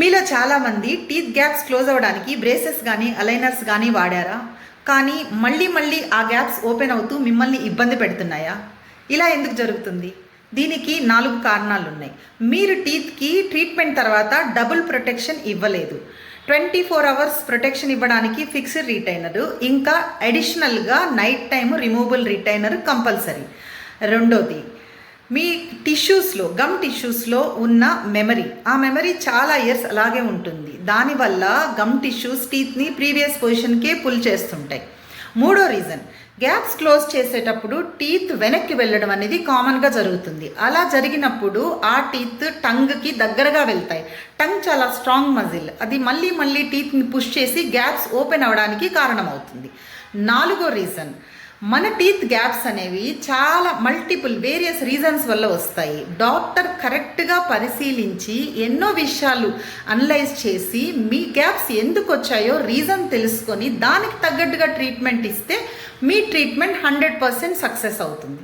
మీలో చాలామంది teeth gaps close అవ్వడానికి బ్రేసెస్ కానీ అలైనర్స్ కానీ వాడారా? కానీ మళ్ళీ మళ్ళీ ఆ గ్యాప్స్ ఓపెన్ అవుతూ మిమ్మల్ని ఇబ్బంది పెడుతున్నాయా? ఇలా ఎందుకు జరుగుతుంది? దీనికి నాలుగు కారణాలు ఉన్నాయి మీరు టీత్కి ట్రీట్మెంట్ తర్వాత డబుల్ ప్రొటెక్షన్ ఇవ్వలేదు. ట్వంటీ ఫోర్ అవర్స్ ప్రొటెక్షన్ ఇవ్వడానికి ఫిక్స్డ్ రిటైనర్ ఇంకా అడిషనల్గా night time removable retainer compulsory. రెండోది మీ టిష్యూస్లో గమ్ టిష్యూస్లో ఉన్న మెమరీ ఆ మెమరీ చాలా ఇయర్స్ అలాగే ఉంటుంది. దానివల్ల గమ్ టిష్యూస్ టీత్ని ప్రీవియస్ పొజిషన్కే పుల్ చేస్తుంటాయి. మూడో రీజన్ గ్యాప్స్ క్లోజ్ చేసేటప్పుడు టీత్ వెనక్కి వెళ్ళడం అనేది కామన్గా జరుగుతుంది. అలా జరిగినప్పుడు ఆ టీత్ టంగ్కి దగ్గరగా వెళ్తాయి. టంగ్ చాలా స్ట్రాంగ్ మజిల్ అది మళ్ళీ మళ్ళీ టీత్ని పుష్ చేసి గ్యాప్స్ ఓపెన్ అవ్వడానికి కారణమవుతుంది. నాలుగో రీజన్ మన టీత్ గ్యాప్స్ అనేవి చాలా మల్టిపుల్ వేరియస్ రీజన్స్ వల్ల వస్తాయి. డాక్టర్ కరెక్ట్గా పరిశీలించి ఎన్నో విషయాలు అనలైజ్ చేసి మీ గ్యాప్స్ ఎందుకు వచ్చాయో రీజన్ తెలుసుకొని దానికి తగ్గట్టుగా ట్రీట్మెంట్ ఇస్తే మీ ట్రీట్మెంట్ హండ్రెడ్ పర్సెంట్ సక్సెస్ అవుతుంది.